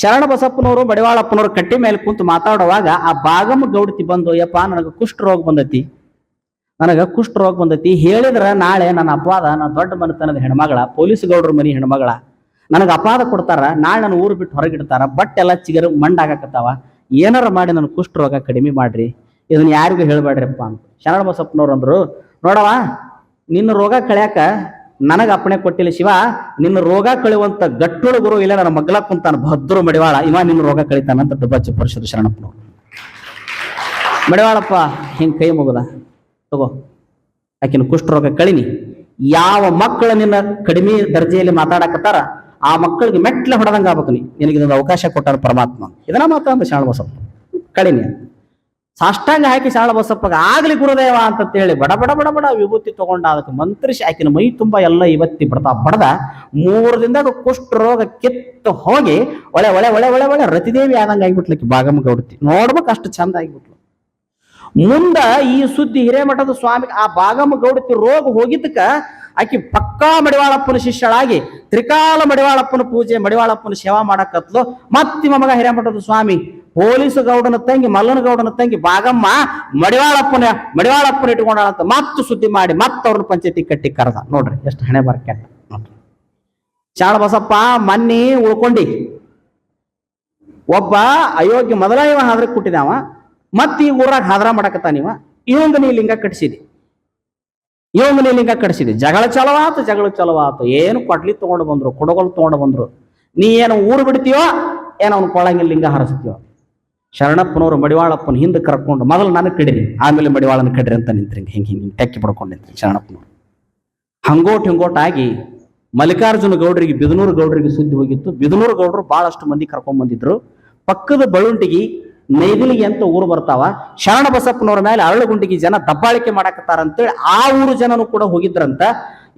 ಶರಣ ಬಸಪ್ಪನವರು ಬಡಿವಾಳಪ್ಪನವರು ಕಟ್ಟಿ ಮೇಲೆ ಕುಂತು ಮಾತಾಡುವಾಗ ಆ ಬಾಗಮ್ಮ ಗೌಡತಿ ಬಂದು, ಯಪ್ಪ, ನನಗೆ ಕುಷ್ಠ ರೋಗ ಬಂದೈತಿ. ನನಗೆ ಕುಷ್ಠ ರೋಗ ಬಂದೈತಿ. ಹೇಳಿದ್ರ ನಾಳೆ ನನ್ನ ಅಪವಾದ, ನನ್ನ ದೊಡ್ಡ ಮನೆತನದ ಹೆಣ್ಮಗಳ, ಪೊಲೀಸ್ ಗೌಡ್ರ ಮನಿ ಹೆಣ್ಮಗಳ, ನನಗೆ ಅಪವಾದ ಕೊಡ್ತಾರ. ನಾಳೆ ನನ್ನ ಊರು ಬಿಟ್ಟು ಹೊರಗಿಡ್ತಾರ. ಬಟ್ಟೆಲ್ಲ ಚಿಗರು ಮಂಡಾಗಕತ್ತಾವ. ಏನಾರ ಮಾಡಿ ನನ್ನ ಕುಷ್ಠ ರೋಗ ಕಡಿಮೆ ಮಾಡ್ರಿ. ಇದನ್ನ ಯಾರಿಗೂ ಹೇಳಬೇಡ್ರಿಪ್ಪ ಅಂತ. ಶರಣ ಬಸಪ್ಪನವ್ರು ಅಂದರು ನೋಡವ ನಿನ್ನ ರೋಗ ಕಳ್ಯಾಕ ನನಗ ಅಪ್ಪಣೆ ಕೊಟ್ಟಿಲ್ಲ ಶಿವ, ನಿನ್ನ ರೋಗ ಕಳೆಯುವಂತ ಗಟ್ಟುಳು ಗುರು ಇಲ್ಲ, ನನ್ನ ಮಗ್ಲ ಕುಂತಾನ, ಭದ್ರು ಮಡಿವಾಳ, ಇವ ನಿನ್ನ ರೋಗ ಕಳಿತಾನಂತ ಅಂತ ಡುಬ್ಬಚ್ಚ ಪರಿಷತ್ ಶರಣಪ್ಪನವ್ರು ಮಡಿವಾಳಪ್ಪ, ಹಿಂಗ್ ಕೈ ಮುಗುದ, ತಗೋ, ಆಕಿನ ಕುಷ್ಠರೋಗ ಕಳಿನಿ. ಯಾವ ಮಕ್ಕಳು ನಿನ್ನ ಕಡಿಮೆ ದರ್ಜೆಯಲ್ಲಿ ಮಾತಾಡಕತ್ತಾರ, ಆ ಮಕ್ಕಳಿಗೆ ಮೆಟ್ಲ ಹೊಡೆದಂಗ ಆಗ್ಬೇಕು ನೀ. ನಿನಗೆ ಇದೊಂದು ಅವಕಾಶ ಕೊಟ್ಟಾರ ಪರಮಾತ್ಮ. ಇದನ್ನ ಮಾತಾಡ ಶರಣ ಬಸಪ್ಪ ಕಳಿನಿ ಸಾಷ್ಟಾಂಗ ಹಾಕಿ ಶಾಳ ಬಸಪ್ಪಗ ಆಗಲಿ ಗುರುದೇವ ಅಂತ ಹೇಳಿ ಬಡ ಬಡ ಬಡ ಬಡ ವಿಭೂತಿ ತಗೊಂಡ ಅದಕ್ಕೆ ಮಂತ್ರಿಸಿ ಆಕಿನ ಮೈ ತುಂಬ ಎಲ್ಲ ಇವತ್ತಿ ಬಿಡ್ತಾ ಬಡದ. ಮೂರು ದಿನದಾಗ ಕುಷ್ಠ ರೋಗ ಕಿತ್ತು ಹೋಗಿ ಒಳೆ ಒಳೆ ಒಳೆ ಒಳೆ ಒಳೆ ರತಿದೇವಿ ಆದಂಗೆ ಆಗಿಬಿಟ್ಲಕ್ಕೆ ಬಾಗಮ್ಮ ಗೌಡತಿ. ನೋಡ್ಬೇಕು ಅಷ್ಟು ಚಂದ ಆಗಿಬಿಟ್ಲು. ಮುಂದ ಈ ಸುದ್ದಿ ಹಿರೇಮಠದ ಸ್ವಾಮಿ ಆ ಬಾಗಮ್ಮ ಗೌಡತಿ ರೋಗ ಹೋಗಿದ್ದಕ್ಕ ಆಕಿ ಪಕ್ಕಾ ಮಡಿವಾಳಪ್ಪನ ಶಿಷ್ಯಳಾಗಿ ತ್ರಿಕಾಲ ಮಡಿವಾಳಪ್ಪನ ಪೂಜೆ ಮಡಿವಾಳಪ್ಪನ ಸೇವಾ ಮಾಡಕತ್ಲು. ಮತ್ತಿ ಮಗ ಹಿರೇಮಠದ ಸ್ವಾಮಿ ಪೊಲೀಸ್ ಗೌಡನ ತಂಗಿ, ಮಲ್ಲನ ಗೌಡನ ತಂಗಿ, ಬಾಗಮ್ಮ, ಮಡಿವಾಳಪ್ಪನ ಮಡಿವಾಳಪ್ಪನ ಇಟ್ಕೊಂಡಾಳ ಅಂತ ಮತ್ತೆ ಸುದ್ದಿ ಮಾಡಿ ಮತ್ತೆ ಅವ್ರನ್ನ ಪಂಚಾಯತಿ ಕಟ್ಟಿ ಕರೆದ. ನೋಡ್ರಿ, ಎಷ್ಟು ಹಣೆ ಬರ ಕೆಟ್ಟ ನೋಡ್ರಿ. ಶಾಣ ಬಸಪ್ಪ, ಮನ್ನಿ, ಉಳ್ಕೊಂಡಿ. ಒಬ್ಬ ಅಯೋಗ್ಯ ಮೊದಲ ಇವ ಹಾದ್ರೆ ಮತ್ತೆ ಈ ಊರಾಗ ಹಾದ್ರ ಮಾಡಕತ್ತಾನಿವ ಇವಂಗ ನೀ ಲಿಂಗ ಕಟ್ಸಿದಿ. ಇವಂಗ ನೀ ಲಿಂಗ ಕಟ್ಸಿದಿ. ಜಗಳ ಚಲವಾತು ಜಗಳ ಚಲವಾತು ಏನು ಕೊಡ್ಲಿ ತಗೊಂಡು ಬಂದ್ರು, ಕೊಡಗೋಲ್ ತಗೊಂಡು ಬಂದ್ರು. ನೀ ಏನು ಊರು ಬಿಡ್ತೀಯೋ, ಏನು ಅವ್ನು ಕೊಳಂಗಿಲ್ಲ ಲಿಂಗ ಹರಸ್ತೀಯೋ. ಶರಣಪ್ಪನವರು ಮಡಿವಾಳಪ್ಪನ ಹಿಂದೆ ಕರ್ಕೊಂಡು ಮೊದಲು ನನಗೆ ಕಡಿರಿ, ಆಮೇಲೆ ಮಡಿವಾಳನ ಕಡಿರಿ ಅಂತ ನಿಂತ್ರಿ. ಹಿಂಗೆ ಹಿಂಗೆ ಹಿಂಗೆ ಟೆಕ್ಕಿ ಪಡ್ಕೊಂಡು ನಿಂತ್ರಿ ಶರಣಪ್ಪನವರು. ಹಂಗೋಟ್ ಹಿಂಗೋಟಾಗಿ ಮಲ್ಲಿಕಾರ್ಜುನ ಗೌಡರಿಗೆ, ಬಿದನೂರು ಗೌಡರಿಗೆ ಸುದ್ದಿ ಹೋಗಿತ್ತು. ಬಿದನೂರು ಗೌಡರು ಬಹಳಷ್ಟು ಮಂದಿ ಕರ್ಕೊಂಡ್ ಬಂದಿದ್ರು. ಪಕ್ಕದ ಬಳುಂಟಿಗಿ, ನೈದಿಲಿಗೆ ಅಂತ ಊರು ಬರ್ತಾವ? ಶರಣ ಬಸಪ್ಪನವ್ರ ಮೇಲೆ ಅರಳುಗುಂಡಿಗೆ ಜನ ದಬ್ಬಾಳಿಕೆ ಮಾಡಕತ್ತಾರ ಅಂತೇಳಿ ಆ ಊರು ಜನನು ಕೂಡ ಹೋಗಿದ್ರಂತ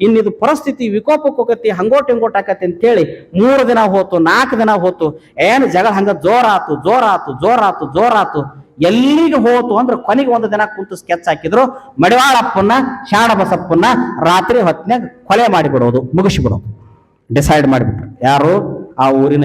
ಇನ್ನಿದು ಪರಿಸ್ಥಿತಿ ವಿಕೋಪಕ್ಕೆ ಹೋಗತಿ ಹಂಗೋಟ್ ಹಿಂಗೋಟ್ ಆಕತಿ ಅಂತೇಳಿ ಮೂರು ದಿನ ಹೋತು, ನಾಲ್ಕು ದಿನ ಹೋತು, ಏನು ಜಗಳ ಹಂಗ ಜೋರಾತು ಜೋರಾತು ಜೋರಾತು ಜೋರಾತು. ಎಲ್ಲಿಗೆ ಹೋತು ಅಂದ್ರೆ ಕೊನೆಗೆ ಒಂದು ದಿನ ಕುಂತು ಸ್ಕೆಚ್ ಹಾಕಿದ್ರು, ಮಡಿವಾಳಪ್ಪನ್ನ ಶಾಣ ಬಸಪ್ಪನ್ನ ರಾತ್ರಿ ಹೊತ್ತಿನಾಗ ಕೊಲೆ ಮಾಡಿಬಿಡೋದು, ಮುಗಿಸಿಬಿಡೋದು. ಡಿಸೈಡ್ ಮಾಡಿಬಿಟ್ರು. ಯಾರು? ಆ ಊರಿನ